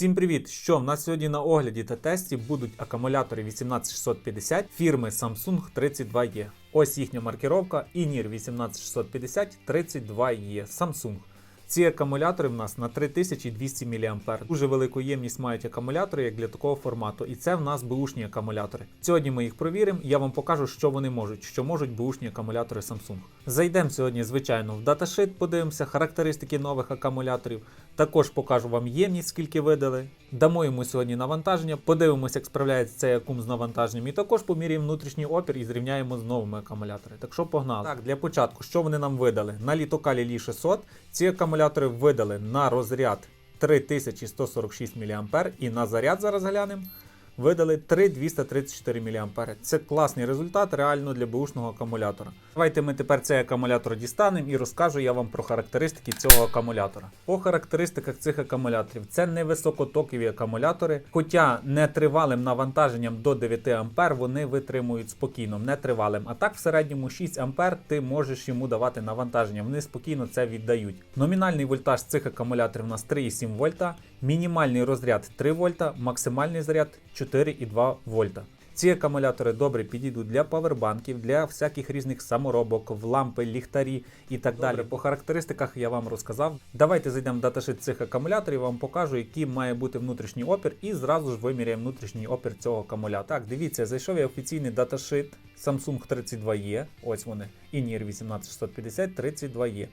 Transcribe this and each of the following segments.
Всім привіт! Що в нас сьогодні на огляді та тесті будуть акумулятори 18650 фірми Samsung 32E. Ось їхня маркировка INIR 18650 32E Samsung. Ці акумулятори в нас на 3200 мА. Дуже велику ємність мають акумулятори, як для такого формату. І це в нас бушні акумулятори. Сьогодні ми їх провіримо. Я вам покажу, що вони можуть, що можуть бушні акумулятори Samsung. Зайдемо сьогодні, звичайно, в даташит, подивимося характеристики нових акумуляторів. Також покажу вам ємність, скільки видали. Дамо йому сьогодні навантаження, подивимося, як справляється цей акум з навантаженням, і також поміряємо внутрішній опір і зрівняємо з новими акумуляторами. Так що погнали. Так, для початку, що вони нам видали? На літокалі Лі 600 ці акумулятори видали на розряд 3146 мА і на заряд зараз глянемо. Видали 3234 мА. Це класний результат реально для бушного акумулятора. Давайте ми тепер цей акумулятор дістанемо і розкажу я вам про характеристики цього акумулятора. По характеристиках цих акумуляторів це не високотокові акумулятори, хоча нетривалим навантаженням до 9 А вони витримують спокійно, нетривалим. А так в середньому 6 А ти можеш йому давати навантаження. Вони спокійно це віддають. Номінальний вольтаж цих акумуляторів у нас 3,7 вольта, мінімальний розряд 3 вольта, максимальний заряд 4,2 вольта. Ці акумулятори добре підійдуть для павербанків, для всяких різних саморобок, в лампи, ліхтарі і так далі. По характеристиках я вам розказав. Давайте зайдемо в даташит цих акумуляторів, вам покажу, який має бути внутрішній опір, і зразу ж виміряємо внутрішній опір цього акумулятора. Так, дивіться, зайшов я офіційний даташит Samsung 32E. Ось вони, INIR 18650 32E.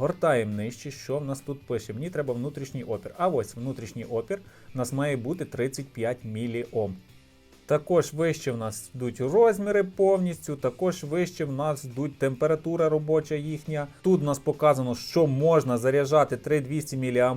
Гортаємо нижче, що в нас тут пише? Мені треба внутрішній опір. А ось внутрішній опір у нас має бути 35 мільйом. Також вище в нас йдуть розміри повністю, також вище в нас йдуть температура робоча їхня. Тут у нас показано, що можна заряджати 3200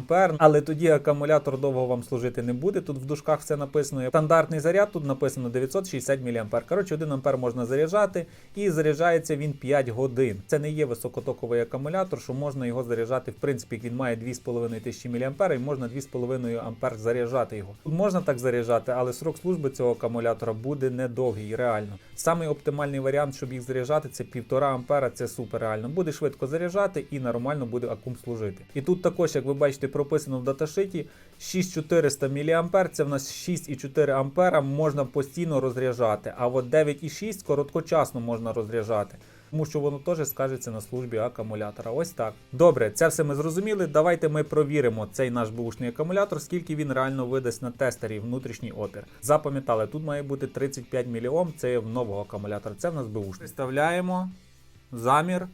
мА, але тоді акумулятор довго вам служити не буде. Тут в дужках все написано. Стандартний заряд тут написано 960 мА. Коротше, 1 А можна заряджати і заряджається він 5 годин. Це не є високотоковий акумулятор, що можна його заряджати. В принципі, він має 2500 мА і можна 2,5 А заряджати його. Тут можна так заряджати, але срок служби цього акумулятора буде недовгий, реально. Самий оптимальний варіант, щоб їх заряджати, це 1,5 ампера, це супер реально. Буде швидко заряджати і нормально буде акум служити. І тут також, як ви бачите, прописано в даташиті 6400 мА, це в нас 6,4 ампера можна постійно розряджати. А от 9,6 короткочасно можна розряджати. Тому що воно теж скажеться на службі акумулятора. Ось так. Добре, це все ми зрозуміли. Давайте ми провіримо цей наш бушний акумулятор, скільки він реально видасть на тестері внутрішній опір. Запам'ятали, тут має бути 35 мільйом, це в нового акумулятора. Це в нас бушний. Представляємо замір.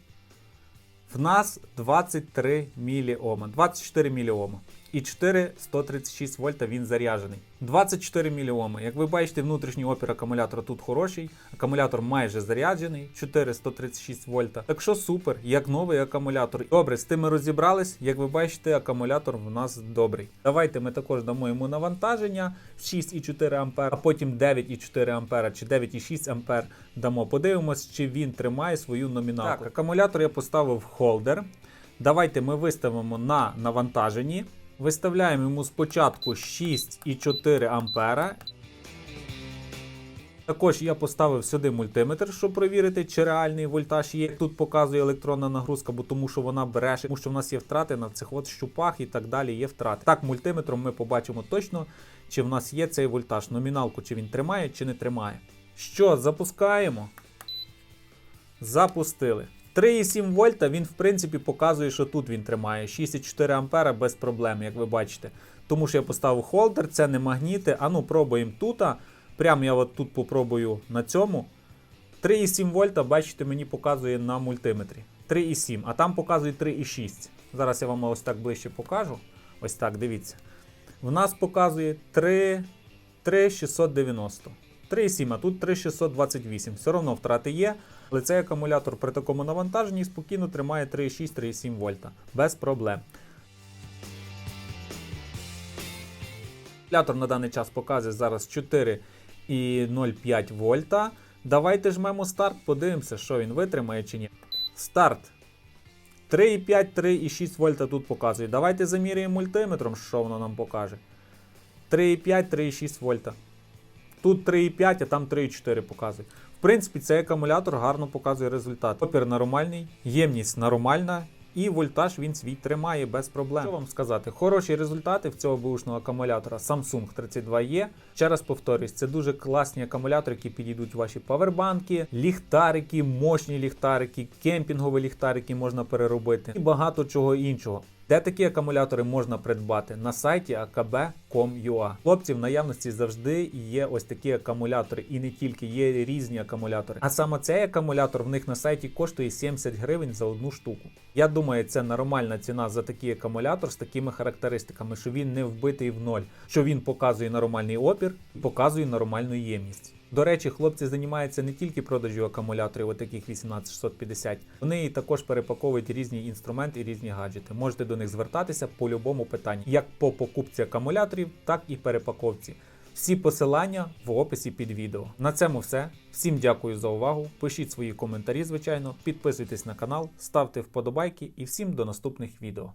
В нас 23 міліома, 24 міліома. І 4 136 вольта він заряджений. 24 міліоми. Як ви бачите, внутрішній опір акумулятора тут хороший. Акумулятор майже заряджений, 4 136 вольта. Так що супер, як новий акумулятор. Добре, з тим ми розібрались. Як ви бачите, акумулятор в нас добрий. Давайте ми також дамо йому навантаження 6,4 А, а потім 9,4 А чи 9,6 А дамо. Подивимось, чи він тримає свою номіналку. Так, акумулятор я поставив в холдер. Давайте ми виставимо на навантаженні. Виставляємо йому спочатку 6,4 ампера. Також я поставив сюди мультиметр, щоб перевірити, чи реальний вольтаж є. Тут показує електронна нагрузка, бо тому що вона бреше, тому що в нас є втрати на цих от щупах і так далі. Є втрати. Так, мультиметром ми побачимо точно, чи в нас є цей вольтаж. Номіналку, чи він тримає, чи не тримає. Що, запускаємо? Запустили. 3,7 вольта він в принципі показує, що тут він тримає 6,4 ампера без проблем, як ви бачите. Тому що я поставив холдер, це не магніти. А ну пробуємо тут. Прямо я от тут попробую на цьому. 3,7 вольта, бачите, мені показує на мультиметрі. 3,7, а там показує 3,6. Зараз я вам ось так ближче покажу. Ось так, дивіться. В нас показує 3, 3,690. 3,7, а тут 3,628. Все одно втрати є. Але цей акумулятор при такому навантаженні спокійно тримає 3,6-3,7 вольта. Без проблем. Акумулятор на даний час показує зараз 4,05 вольта. Давайте жмемо старт, подивимося, що він витримає чи ні. Старт. 3,5-3,6 вольта тут показує. Давайте заміряємо мультиметром, що воно нам покаже. 3,5-3,6 вольта. Тут 3,5, а там 3,4 показує. В принципі, цей акумулятор гарно показує результат. Опір нормальний, ємність нормальна. І вольтаж він свій тримає без проблем. Що вам сказати? Хороші результати в цього бушного акумулятора Samsung 32E. Ще раз повторюсь, це дуже класні акумулятори, які підійдуть в ваші павербанки, ліхтарики, мощні ліхтарики, кемпінгові ліхтарики можна переробити і багато чого іншого. Де такі акумулятори можна придбати? На сайті akb.com.ua. Хлопці, в наявності завжди є ось такі акумулятори, і не тільки є різні акумулятори. А саме цей акумулятор в них на сайті коштує 70 гривень за одну штуку. Я думаю, це нормальна ціна за такий акумулятор з такими характеристиками, що він не вбитий в ноль, що він показує нормальний опір, показує нормальну ємність. До речі, хлопці займаються не тільки продажю акумуляторів, отаких 18650, вони і також перепаковують різні інструменти і різні гаджети. Можете до них звертатися по любому питанню, як по покупці акумуляторів, так і перепаковці. Всі посилання в описі під відео. На цьому все. Всім дякую за увагу. Пишіть свої коментарі, звичайно, підписуйтесь на канал, ставте вподобайки і всім до наступних відео.